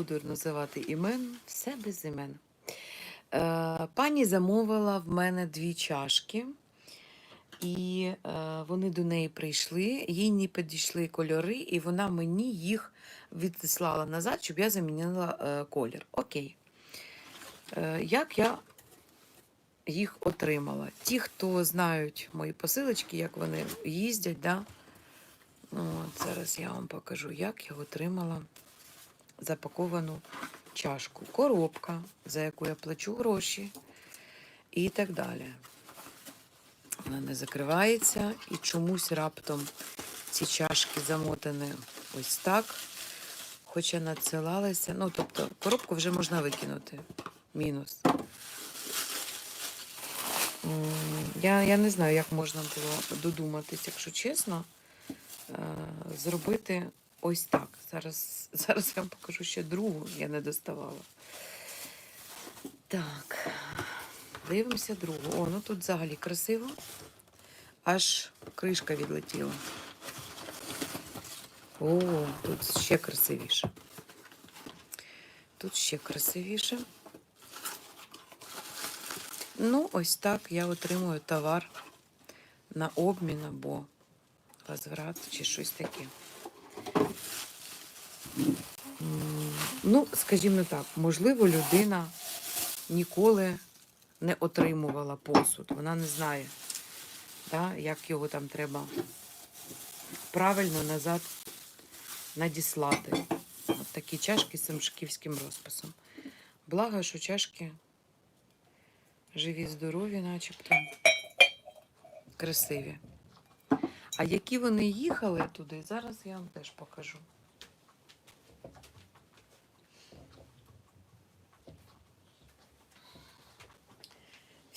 буду називати імен, все без імен. Е, пані замовила в мене дві чашки, і е, вони до неї прийшли, їй не підійшли кольори, і вона мені їх відіслала назад, щоб я замінила е, колір. Окей. Як я їх отримала? Ті, хто знають мої посилочки, як вони їздять, да? От, зараз я вам покажу, як я отримала запаковану чашку. Коробка, за яку я плачу гроші і так далі. Вона не закривається і чомусь раптом ці чашки замотані ось так. Хоча надсилалися. Ну, тобто, коробку вже можна викинути. Мінус. Я, я не знаю, як можна було додуматись, якщо чесно, е, зробити ось так. Зараз, зараз я вам покажу ще другу, я не доставала. Так, дивимося другу. О, ну тут взагалі красиво. Аж кришка відлетіла. О, тут ще красивіше. Тут ще красивіше. Ну, ось так я отримую товар на обмін або возврат чи щось таке. Ну, скажімо так, можливо, людина ніколи не отримувала посуд. Вона не знає, да, як його там треба правильно назад надіслати. От такі чашки з самшиківським розписом. Благо, що чашки живі, здорові, начебто красиві. А які вони їхали туди, зараз я вам теж покажу.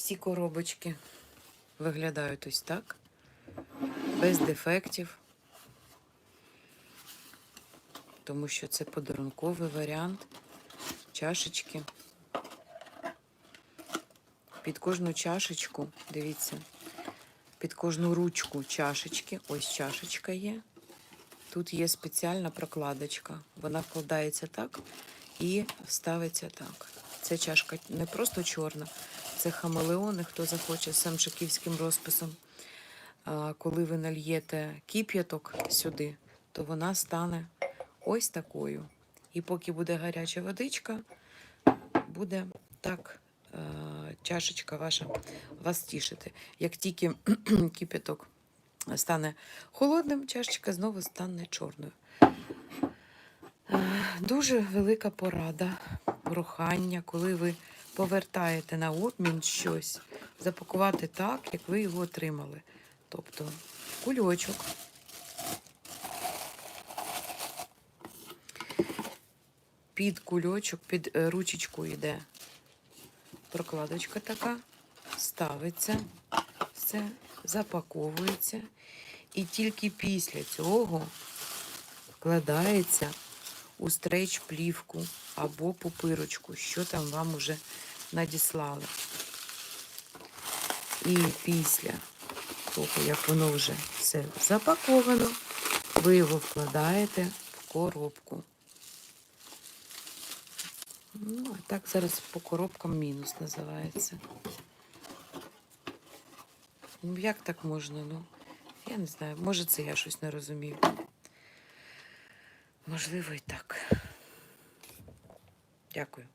Всі коробочки виглядають ось так, без дефектів, тому що це подарунковий варіант чашечки. Під кожну чашечку, дивіться, під кожну ручку чашечки, ось чашечка є. Тут є спеціальна прокладочка. Вона вкладається так і ставиться так. Ця чашка не просто чорна, це хамелеони, хто захоче з самшиківським розписом. Коли ви нальєте кип'яток сюди, то вона стане ось такою. І поки буде гаряча водичка, буде так чашечка ваша вас тішити. Як тільки кип'яток стане холодним, чашечка знову стане чорною. Дуже велика порада, прохання, коли ви повертаєте на обмін щось, запакувати так, як ви його отримали. Тобто кульочок. Під кульочок, під е, ручечку йде прокладочка така, ставиться, все запаковується. І тільки після цього вкладається у стрейч плівку або пупирочку, що там вам уже надіслали. І після того, як воно вже все запаковано, ви його вкладаєте в коробку. Ну, а так зараз по коробкам мінус називається. Ну, як так можна? Ну, я не знаю. Може, це я щось не розумію. Можливо, і так. Дякую.